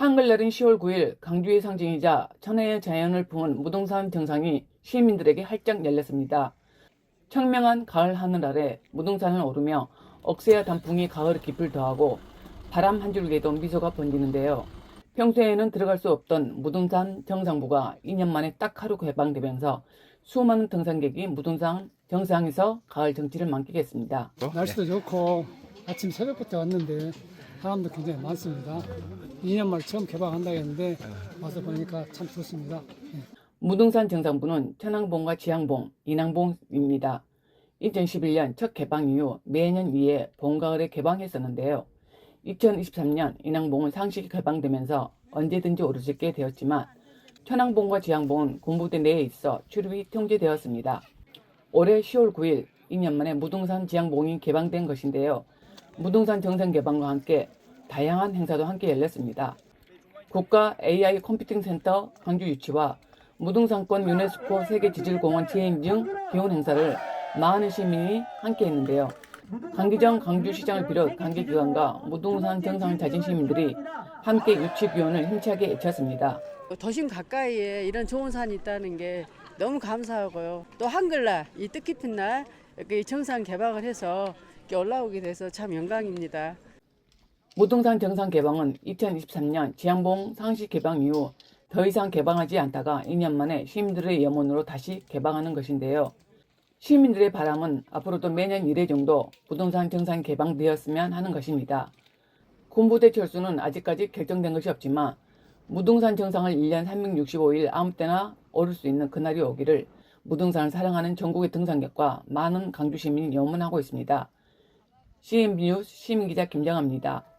한글날인 10월 9일 강주의 상징이자 천혜의 자연을 품은 무등산 정상이 시민들에게 활짝 열렸습니다. 청명한 가을 하늘 아래 무등산을 오르며 억새와 단풍이 가을의 깊을 더하고 바람 한 줄기에도 미소가 번지는데요. 평소에는 들어갈 수 없던 무등산 정상부가 2년 만에 딱 하루 개방되면서 수많은 등산객이 무등산 정상에서 가을 정취를 만끽했습니다. 날씨도 좋고 아침 새벽부터 왔는데 사람도 굉장히 많습니다. 2년 만에 처음 개방한다고 했는데 와서 보니까 참 좋습니다. 예. 무등산 정상부는 천왕봉과 지향봉, 인왕봉입니다. 2011년 첫 개방 이후 매년 2회 봄, 가을에 개방했었는데요. 2023년 인왕봉은 상시 개방되면서 언제든지 오를 수 있게 되었지만 천왕봉과 지향봉은 군부대 내에 있어 출입이 통제되었습니다. 올해 10월 9일 2년 만에 무등산 지향봉이 개방된 것인데요. 무등산 정상 개방과 함께 다양한 행사도 함께 열렸습니다. 국가 AI 컴퓨팅 센터 광주 유치와 무등산권 유네스코 세계지질공원 재인증 기원 행사를 많은 시민이 함께 했는데요. 강기정 강주시장을 비롯 관계기관과 무등산 정상을 다진 시민들이 함께 유치 기원을 힘차게 외쳤습니다. 도심 가까이에 이런 좋은 산이 있다는 게 너무 감사하고요. 또 한글날 이 뜻깊은 날 정상 개방을 해서 올라오게 돼서 참 영광입니다. 무등산 정상 개방은 2023년 지향봉 상시 개방 이후 더 이상 개방하지 않다가 2년 만에 시민들의 염원으로 다시 개방하는 것인데요. 시민들의 바람은 앞으로도 매년 1회 정도 무등산 정상 개방되었으면 하는 것입니다. 군부대 철수는 아직까지 결정된 것이 없지만 무등산 정상을 1년 365일 아무 때나 오를 수 있는 그날이 오기를 무등산을 사랑하는 전국의 등산객과 많은 강주 시민이 염원하고 있습니다. CNB 뉴스 시민기자 김정아입니다.